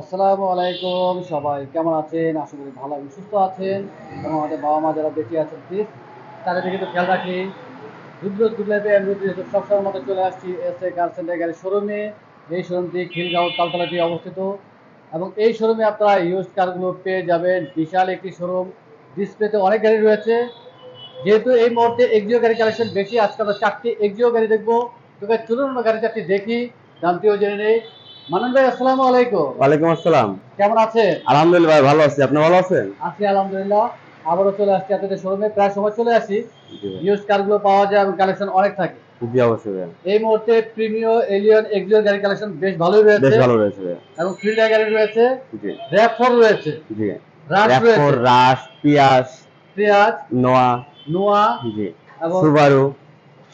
আসসালামু আলাইকুম সবাই, কেমন আছেন? আশা করি ভালো এবং সুস্থ আছেন। এবং আমাদের বাবা মা যারা বেঁচে আছেন প্লিজ তাদের দিকে তো খেয়াল রাখি। রুদ্র গুলাতে আমি সবসময় মতো চলে আসছি এস এ সেন্টার গাড়ির শোরুমে এই শোরুমটি খিলগাঁও তালতলাটি অবস্থিত। এবং এই শোরুমে আপনারা ইউজ কারগুলো পেয়ে যাবেন। বিশাল একটি শোরুম ডিসপ্লেতে অনেক গাড়ি রয়েছে। যেহেতু এই মুহূর্তে এক্সিও গাড়ি কালেকশন বেশি, আজকে আমরা চারটি এক্সিও গাড়ি দেখব। তোকে চলুন আমরা গাড়ি চারটি দেখি। দামটিও জেনে নেই। মানন ভাই আসসালামু আলাইকুম। ওয়ালাইকুম আসসালাম। কেমন আছেন? আলহামদুলিল্লাহ ভাই ভালো আছি। আপনি ভালো আছেন? আছি আলহামদুলিল্লাহ। আবারও চলে আসছি আপনাদের শোরুমে প্রায় সময় চলে আসি। ইউজ কারগুলো পাওয়া যায় এবং কালেকশন অনেক থাকে। জি অবশ্যই এই মুহূর্তে প্রিমিয় এলিয়ন এক্সিও গাড়ি কালেকশন বেশ ভালোই রয়েছে। বেশ ভালো রয়েছে এবং ফিল্ডার গাড়ি রয়েছে। জি। র্যাফোর রয়েছে। জি। রাজ রাস পিয়াস প্রিয়াজ নোয়া নোয়া জি। এবং সুবারু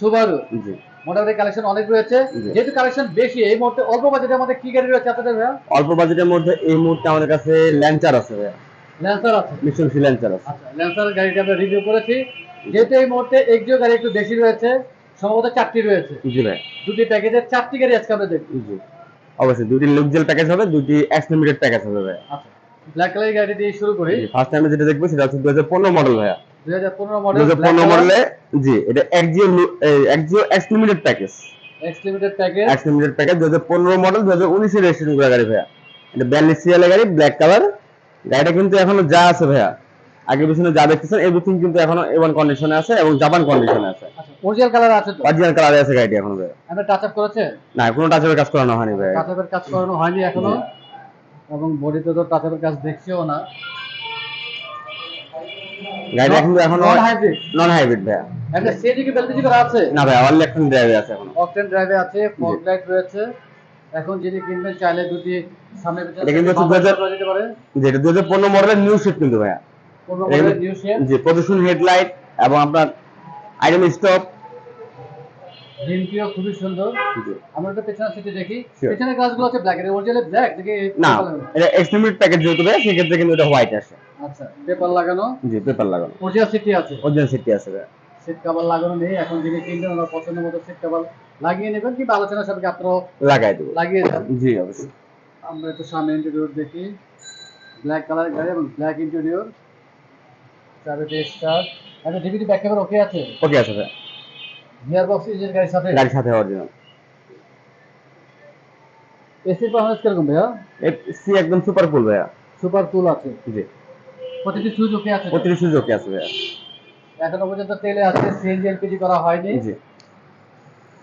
সুবারু জি। মোটামুটি কালেকশন অনেক রয়েছে। যেহেতু কালেকশন বেশি এই মুহূর্তে অল্প বাজেটের মধ্যে কি গাড়ি রয়েছে আপনাদের ভাইয়া? অল্প বাজেটের মধ্যে এই মুহূর্তে আমাদের কাছে ল্যান্সার আছে ল্যান্সার আছে। মিশনসি ল্যান্সার আছে। আচ্ছা ল্যান্সার গাড়িটা আমরা রিভিউ করেছি। যেহেতু এই মুহূর্তে এক্সিও গাড়ি একটু বেশি রয়েছে সম্ভবত চারটি রয়েছে। জি ভাই। দুটি প্যাকেজের চারটি গাড়ি আজকে আমরা দেখব। জি। অবশ্যই দুটি লুকজেল প্যাকেজ হবে দুটি এক্স লিমিটেড প্যাকেজ হবে ভাই আচ্ছা ব্ল্যাক কালার গাড়ি দিয়ে শুরু করি। ফার্স্ট টাইমে যেটা দেখব সেটা হচ্ছে দু হাজার পনেরো মডেল ভাইয়া। দুই হাজার পনেরো দু মডেল হাজার পনেরো মডেলে জি এটা একজিও একজিও X limited package X limited package X limited package দু হাজার পনেরো মডেল দু হাজার উনিশে রেজিস্ট্রেশন করা গাড়ি ভাইয়া। এটা বিয়াল্লিশ সিরিয়ালের গাড়ি ব্ল্যাক কালার গাড়িটা কিন্তু এখনও যা আছে ভাইয়া। আগে পিছনে যা দেখতেছেন এভরিথিং কিন্তু এখনও এওয়ান কন্ডিশনে আছে এবং জাপান কন্ডিশনে আছে। আচ্ছা অরিজিনাল কালার আছে তো? অরিজিনাল কালারে আছে গাড়িটি এখন ভাইয়া। আমরা টাচ আপ করেছে? না কোনো টাচের কাজ করানো হয়নি ভাইয়া। টাচ আপের কাজ করানো হয়নি এখনও। এবং বডিতে তো টাচ আপের কাজ দেখছিও না। গাড়িটা কিন্তু এখনও নন হাইব্রিড নন হাইব্রিড ভাইয়া। একটা সিএনজি কি বেলতেজি করা আছে? না ভাইয়া অনলি এখন ড্রাইভে আছে এখনও। অকটেন ড্রাইভে আছে ফগ লাইট রয়েছে। এখন যিনি কিনবেন চাইলে দুটি সামনে পিছনে এটা কিন্তু বাম্পার 2000 যেতে পারে যেটা দু হাজার পনেরো মডেলের নিউ শিট কিন্তু ভাইয়া। পনেরো এটা মডেলের নিউ শেপ জি প্রদূষণ হেডলাইট এবং আপনার আইরন স্টপ রিমটিও খুবই সুন্দর। জি। আমরা একটু পেছনের সিটে দেখি। পেছনের গ্লাসগুলো আছে ব্ল্যাক এর অরিজিনাল ব্ল্যাক দেখি না। এটা এক্সটেন্ডেড প্যাকেজ যেহেতু সেক্ষেত্রে কিন্তু এটা হোয়াইট আসে। আচ্ছা পেপার লাগানো? জি পেপার লাগানো। অরিজিনাল সিটই আছে? অরিজিনাল সিটটি আছে সিট কভার লাগানো নেই এখন যিনি কিনবেন ওনার পছন্দের মতো সিট কভার লাগিয়ে নেবেন কিংবা আলোচনার সাথে আপনারাও লাগাই দেবো। লাগিয়ে দেন জি অবশ্যই। আমরা একটু সামনে ইন্টেরিয়র দেখি। ব্ল্যাক কালারের গাড়ি এবং ব্ল্যাক ইন্টেরিয়র চাবিতে স্টার একটা ডিভিডি ব্যাক ক্যামেরা ওকে আছে? ওকে আছে ভাইয়া গিয়ার বক্স ইঞ্জিন গাড়ির সাথে? গাড়ির সাথে অরিজিনাল এসির পারফরমেন্স কীরকম ভাইয়া? সি একদম সুপার কুল ভাইয়া। সুপার কুল আছে। জি। প্রতিটি ওকে আছে প্রতিটি সুযোগ আছে এখনও পর্যন্ত তেলে আছে সিএনজি এলপিজি করা হয়নি। জি।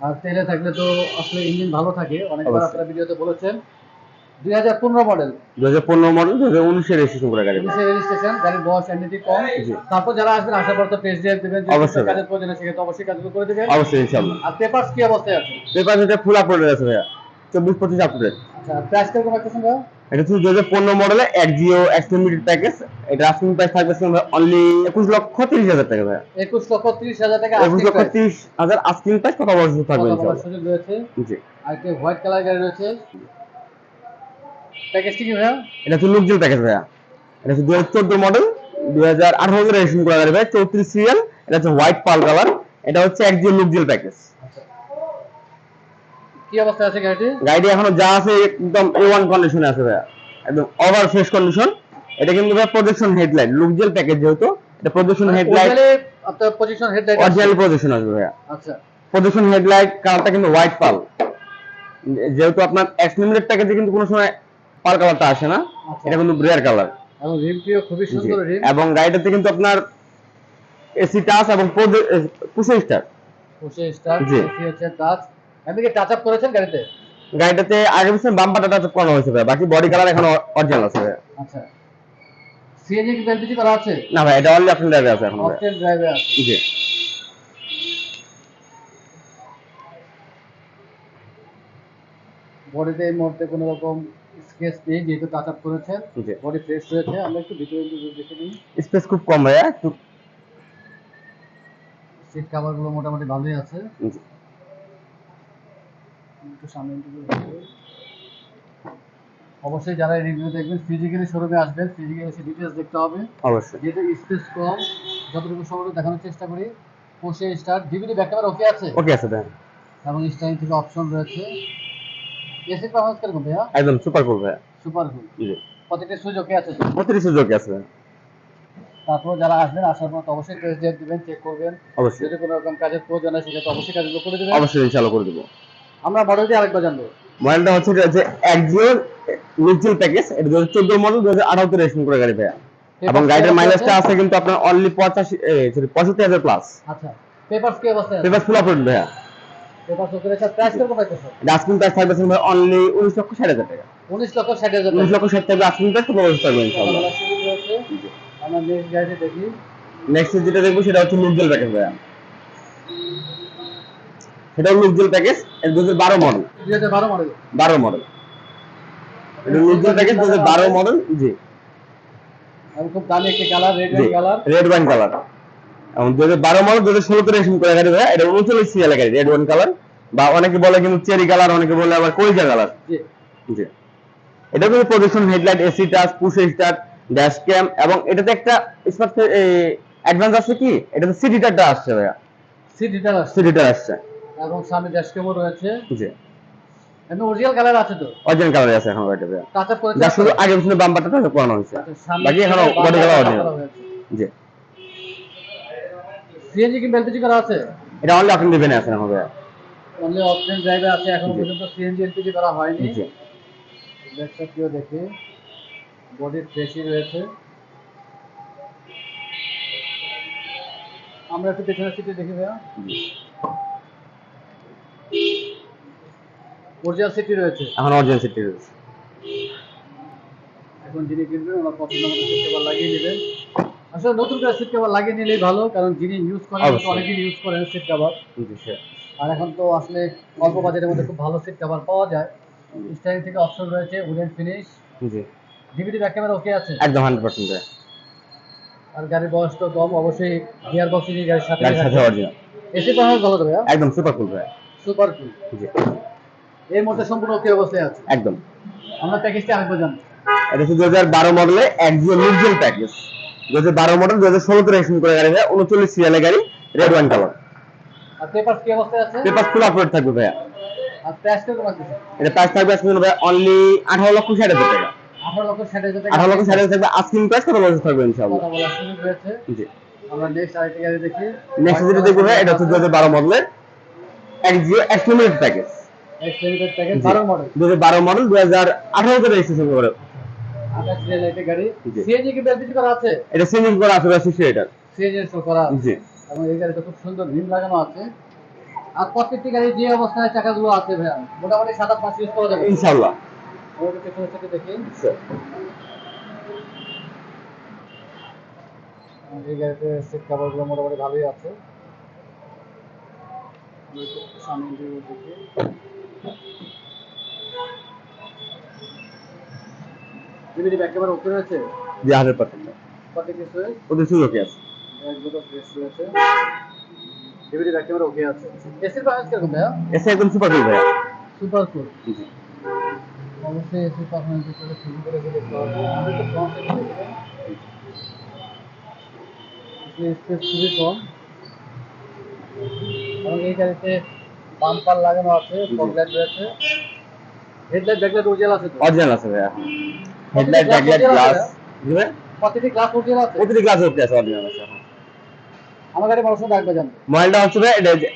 আর তেলে থাকলে তো আসলে ইঞ্জিন ভালো থাকে। অনেকবার আপনারা ভিডিওতে বলেছেন। দুই হাজার পনেরো মডেল। দু হাজার পনেরো মডেল দু হাজার উনিশে রেজিস্ট্রেশন করা গাড়ি পুলিশের রেজিস্ট্রেশন গাড়ির বয়স এমনিটি কম। তারপর যারা আসবেন আসার পর তো টেস্ট ড্রাইভ দেবেন। অবশ্যই। কাজের প্রয়োজন সেক্ষেত্রে অবশ্যই কাজগুলো করে দেবেন। অবশ্যই ইনশাল্লাহ আর পেপারস কি অবস্থায় আছে? পেপার এটা ফুল আপলোডেড আছে ভাইয়া। চব্বিশ পঁচিশ আপলোডেড আচ্ছা প্রাইস কীরকম রাখতেছেন ভাইয়া? এটা হচ্ছে দু হাজার পনেরো মডেলে এক জিও প্যাকেজ এটা আস্কিং প্রাইস থাকবে অনলি একুশ লক্ষ তিরিশ হাজার টাকা ভাইয়া। একুশ লক্ষ ত্রিশ হাজার টাকা একুশ লক্ষ তিরিশ হাজার আস্কিং প্রাইস বলার সুযোগ থাকবে সুযোগ রয়েছে। জি। আর একটি হোয়াইট কালার গাড়ি রয়েছে। প্যাকেজটি কি ভাইয়া? এটা হচ্ছে লুকজেল প্যাকেজ ভাইয়া। এটা হচ্ছে দু হাজার চোদ্দ মডেল দু হাজার আঠারো রেজিস্ট্রেশন করা গাড়ি ভাইয়া চৌত্রিশ সিরিয়াল এটা হচ্ছে হোয়াইট পাল কালার এটা হচ্ছে এক জিও লুকজেল প্যাকেজ কি অবস্থায় আছে গাড়িটি? গাড়িটি এখনও যা আছে একদম এ ওয়ান কন্ডিশনে আছে ভাইয়া। একদম ওভার ফ্রেশ কন্ডিশন এটা কিন্তু ভাই প্রজেকশন হেডলাইট লুকজেল প্যাকেজ যেহেতু এটা প্রজেকশন হেডলাইট আপনার পজিশন হেডলাইট অরিজিনাল প্রজেকশন আসবে ভাইয়া। আচ্ছা। প্রজেকশন হেডলাইট কালারটা কিন্তু হোয়াইট পাল যেহেতু আপনার এক্স লিমিটেড প্যাকেজে কিন্তু কোনো সময় পাল কালারটা আসে না। আচ্ছা। এটা কিন্তু ব্রেয়ার কালার এবং রিমটিও খুবই সুন্দর রিম এবং গাড়িটাতে কিন্তু আপনার এসি টাচ এবং পুষে স্টার বসে স্টার। এসি হচ্ছে টাচ আপনি কি টাচ আপ করেছেন গাড়িতে? গাড়িটাতে আগে পিছনে বাম্পারটা টাচ করানো হয়েছে ভাই বাকি বডি কালার এখন অরিজিনাল আছে ভাই। আচ্ছা। সিএনজি কি এলপিজি করা আছে? না ভাই এটা অনলি আপনার ড্রাইভে আছে এখন ভাই। অকটেন ড্রাইভে আছে। জি। বডিতে এই মুহূর্তে কোনো রকম স্কেচ নেই যেহেতু টাচ আপ করেছেন বডি ফ্রেশ রয়েছে। আমরা একটু ভিতরে দেখে নিই। স্পেস খুব কম ভাইয়া একটু সিট কভারগুলো মোটামুটি ভালোই আছে। জি। একটু সামনে একটু অবশ্যই যারা রিভিউ দেখবেন ফিজিক্যালি শোরুমে আসবেন ফিজিক্যালি এসে ডিটেলস দেখতে হবে। অবশ্যই। যেহেতু স্পেস কম যতটুকু সম্ভব দেখানোর চেষ্টা করি পোষে star DVD back camera okay আছে? ওকে আছে ভাই এবং স্টাইল থেকে অপশন রয়েছে। এসি পারফরমেন্স কীরকম ভাইয়া? একদম সুপার কুল ভাইয়া। সুপার কুল জি। প্রত্যেকটা সুযোগে আছে? প্রতিটি সুযোগ আছে। তারপর যারা আসবেন আসার পর অবশ্যই টেস্ট দিবেন চেক করবেন। অবশ্যই। যদি কোনো রকম কাজের প্রয়োজন হয় সেটা অবশ্যই কাজগুলো করে দেবেন। অবশ্যই ইনশাআল্লাহ করে দেবো। আমরা মডেলটি আরেকবার জানব মডেলটা হচ্ছে হচ্ছে একজিও মিউচুয়াল প্যাকেজ এটা দু হাজার চোদ্দ মডেল দু হাজার আঠারোতে রেজিস্ট্রেশন করে গাড়ি ভাইয়া এবং গাড়িটার মাইলেজটা আছে কিন্তু আপনার অনলি পঁচাশি সরি পঁয়ষট্টি হাজার প্লাস আচ্ছা পেপারস কি অবস্থায় আছে পেপার ফুল আপলোড ভাইয়া পেপারস রয়েছে প্রাইস কীরকম পাইতেছে আজকিং প্রাইস থাকবে ভাই অনলি উনিশ লক্ষ ষাট হাজার টাকা উনিশ লক্ষ ষাট হাজার উনিশ টাকা লক্ষ ষাট থাকবে আজকিং প্রাইস কোনো অবস্থা থাকবে ইনশাআল্লাহ। আমরা নেক্সট গাড়িটি দেখি নেক্সট যেটা দেখব সেটা হচ্ছে লুকজেল প্যাকেজ ভাইয়া সেটা লুকজেল প্যাকেজ এটা দু হাজার বারো মডেল বারো মডেল এটা লুকজেল প্যাকেজ দু হাজার বারো মডেল জি। খুব দামি একটি colour red colour red wine colour এবং দু হাজার বারো মডেল দু হাজার ষোলোতে রেশন করে গাড়ি ভাইয়া এটা উনচল্লিশ সিএল গাড়ি রেড ওয়াইন কালার বা অনেকে বলে কিন্তু চেরি কালার অনেকে বলে আবার কইজা কালার জি। এটা কিন্তু projection headlight AC touch push start dash cam এবং এটাতে একটা স্মার্ট অ্যাডভান্স আছে কি? এটাতে সিডিটারটা আসছে ভাইয়া। আছে সিডিটার আসছে। এবং সামনে ড্যাশ ক্যামও রয়েছে। জি। এমনি অরিজিনাল কালার আছে তো? অরিজিনাল কালার আছে এখন যা শুধু আগে পিছনে বাম্পারটা করানো হয়েছে। বাকি এখনও বডি কালার অরিজিনাল জি। সিএনজি কি এলপিজি করা আছে? এটা অনলি আপনি দিবেন আছে এখন অনলি অপশন ড্রাইভে আছে এখনও। পর্যন্ত সিএনজি এলপিজি করা হয়নি। জি। ব্যাকটা কিও দেখি। বডির ফ্রেশই রয়েছে। আমরা একটু পেছনের সিটে দেখি ভাইয়া জি। অরিজিনাল সিটি রয়েছে? এখন অরিজিনাল সিটি রয়েছে। এখন যিনি কিনবেন ওনার পছন্দ মতো সিট কভার লাগিয়ে নেবেন। আসলে নতুন করে সিট কভার লাগিয়ে নিলেই ভালো কারণ যিনি ইউজ করেন অনেকদিন ইউজ করেন সিট কভার আর এখন তো আসলে অল্প বাজেটের মধ্যে খুব ভালো সিট কভার পাওয়া যায়। স্টাইল থেকে অপশন রয়েছে উডেন ফিনিশ জি। ডিভিডি ব্যাক ক্যামেরা ওকে আছে? একদম হান্ড্রেড পার্সেন্ট আর গাড়ির বয়স তো কম অবশ্যই গিয়ার বক্স গাড়ির সাথে গাড়ির সাথে অরিজিনাল এসি ভালো তো একদম সুপার কুল ভাইয়া। সুপার কুল জি। এর মধ্যে সম্পূর্ণ ওকে অবস্থায় আছে। একদম। আমরা প্যাকেজটা আরেকবার জানি এটা হচ্ছে দু হাজার বারো মডেলে একজিও মিউচুয়াল প্যাকেজ দু হাজার বারো মডেল দু হাজার ষোলোতে রেজিস্ট্রেশন করে গাড়ি উনচল্লিশ সিরিয়ালের গাড়ি রেড ওয়াইন কালার আর পেপার কি অবস্থায় আছে? পেপার ফুল আপলোড থাকবে ভাইয়া। আর প্রাইস কীরকম আছে এটা প্রাইস থাকবে আজকে ভাইয়া অনলি আঠারো লক্ষ হাজার টাকা। লক্ষ ষাট হাজার টাকা। আঠারো লক্ষ ষাট হাজার থাকবে আজকিং প্রাইস কত বছর থাকবে ইনশাআল্লাহ? কথা বলার সুযোগ রয়েছে। জি। আমরা নেক্সট আরেকটি দেখি। নেক্সট যেটা দেখব ভাইয়া এটা হচ্ছে দু হাজার বারো মডেলের একজিও প্যাকেজ এক্সটেন্ডেড প্যাকেজ দু হাজার বারো মডেল দু হাজার আঠারোতে করে আঠাশ রিয়েল একটা সিএনজি করা আছে? এটা সিঙ্গিং করা আছে ভাইয়া সিক্সটি এটার সিএনজি করা জি। এবং এই গাড়িতে খুব সুন্দর রিম লাগানো আছে। আর প্রত্যেকটি গাড়ি যে অবস্থায় চাকাগুলো আছে ভাইয়া মোটামুটি সাত আট মাস ইউজ করা যাবে। ইনশাআল্লাহ। আমরা একটু থেকে দেখি। এই গাড়িতে সিট কাভারগুলো মোটামুটি ভালোই আছে। সামনে দিয়ে দেখি। ব্যাক ক্যামেরা ওকে রয়েছে জি হান্ড্রেড পার্সেন্ট কত কিছু ওদের সুযোগই আছে। একদম fresh DVD back camera okay আছে। এসির পারফরমেন্স কীরকম ভাইয়া? এসে একদম সুপার কুল ভাইয়া। সুপার কুল জি অবশ্যই এসি পারফরমেন্স হিসেবে শুরু করে দিলে দেখতে তো ফ্রন্ট স্পেস খুবই কম। এবং এই গাড়িতে বাম্পার লাগানো আছে ফগলাইট রয়েছে। হেডলাইট ব্যাকলাইট অরিজিনাল আছে অরিজিনাল আছে ভাইয়া। হেডলাইট ব্যাকলাইট গ্লাস প্রতিটি গ্লাস অরিজিনাল আছে প্রতিটি গ্লাস ওকে আছে অরিজিনাল আছে আমার গাড়ি মানুষ রাখবে জানো? মডেলটা হচ্ছে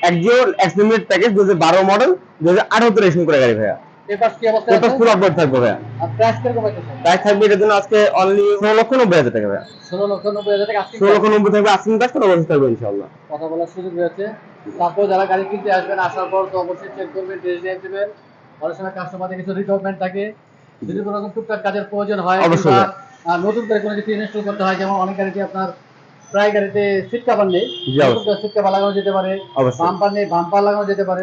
একজিও এক্সট্রিমেট প্যাকেজ দু হাজার বারো মডেল দু হাজার আঠারোতে রেজিস্ট্রেশন করে গাড়ি ভাইয়া। পেপার কি অবস্থায় পেপার আছে? ফুল থাকবে ভাইয়া। আর প্রাইস কীরকম আছে প্রাইস থাকবে এটার জন্য আজকে অনলি ষোলো লক্ষ নব্বই হাজার টাকা ভাইয়া। ষোলো লক্ষ নব্বই হাজার টাকা asking ষোলো লক্ষ নব্বই থাকবে আজকিং বছর থাকবে ইনশাআল্লাহ। কথা বলার সুযোগ রয়েছে। তারপর যারা গাড়ি কিনতে আসবেন আসার পর তো অবশ্যই চেক করবেন টেস্ট ড্রাইভ দেবেন। অনেক সময় কাস্টমারদের কিছু রিকোয়ারমেন্ট থাকে। যদি কোনো রকম টুকটাক কাজের প্রয়োজন হয় অবশ্যই। নতুন করে কোনো কিছু ইনস্টল করতে হয় যেমন অনেক গাড়িতে আপনার প্রায় গাড়িতে সিট কাভার নেই সিট কাভার লাগানো যেতে পারে বাম্পার নেই বাম্পার লাগানো যেতে পারে।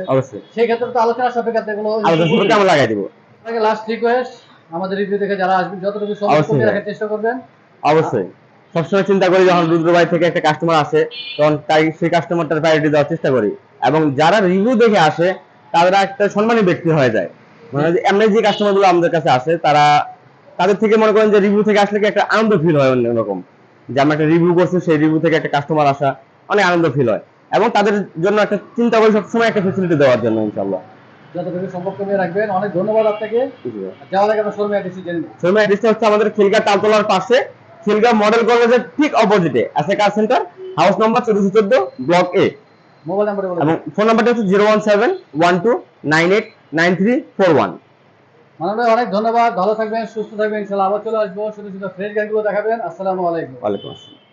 সেই ক্ষেত্রে তো আলোচনা সাপেক্ষে এগুলো আলাদা আমরা লাগাই দিব। আপনাকে লাস্ট রিকোয়েস্ট আমাদের রিভিউ দেখে যারা আসবেন যতটুকু সম্ভব। রাখার চেষ্টা করবেন। অবশ্যই। সবসময় চিন্তা করি যখন রুদ্র ভাই থেকে একটা কাস্টমার আসে তখন তাই সেই কাস্টমারটার প্রায়োরিটি দেওয়ার চেষ্টা করি। এবং যারা রিভিউ দেখে আসে তারা একটা সম্মানী ব্যক্তি হয়ে যায়। মানে যে এমনি যে কাস্টমারগুলো আমাদের কাছে আসে তারা তাদের থেকে মনে করেন যে রিভিউ থেকে আসলে কি একটা আনন্দ ফিল হয় অন্যরকম। যে আমরা একটা রিভিউ করছি সেই রিভিউ থেকে একটা কাস্টমার আসা অনেক আনন্দ ফিল হয়। এবং তাদের জন্য একটা চিন্তা করি সবসময় একটা ফেসিলিটি দেওয়ার জন্য ইনশাল্লাহ যতটুকু সম্ভব কমিয়ে রাখবেন। অনেক ধন্যবাদ আপনাকে। যাওয়ার আগে আমরা শোরুমে জেনে নিই। শোরুমের হচ্ছে আমাদের খিলগা তালতলার পাশে। খিলগা মডেল কলেজের ঠিক অপোজিটে আছে কার সেন্টার? হাউস নাম্বার চোদ্দশো চোদ্দ ব্লক এ মোবাইল নাম্বারে বলে এবং ফোন নাম্বারটা হচ্ছে zero one seven one two nine eight nine three four one. অনেক ধন্যবাদ। ভালো থাকবেন সুস্থ থাকবেন ইনশাল্লাহ আবার চলে আসব। শুধু শুধু ফ্রেশ গাড়িগুলো দেখাবেন। আসসালামু আলাইকুম। ওয়ালাইকুম আসসালাম।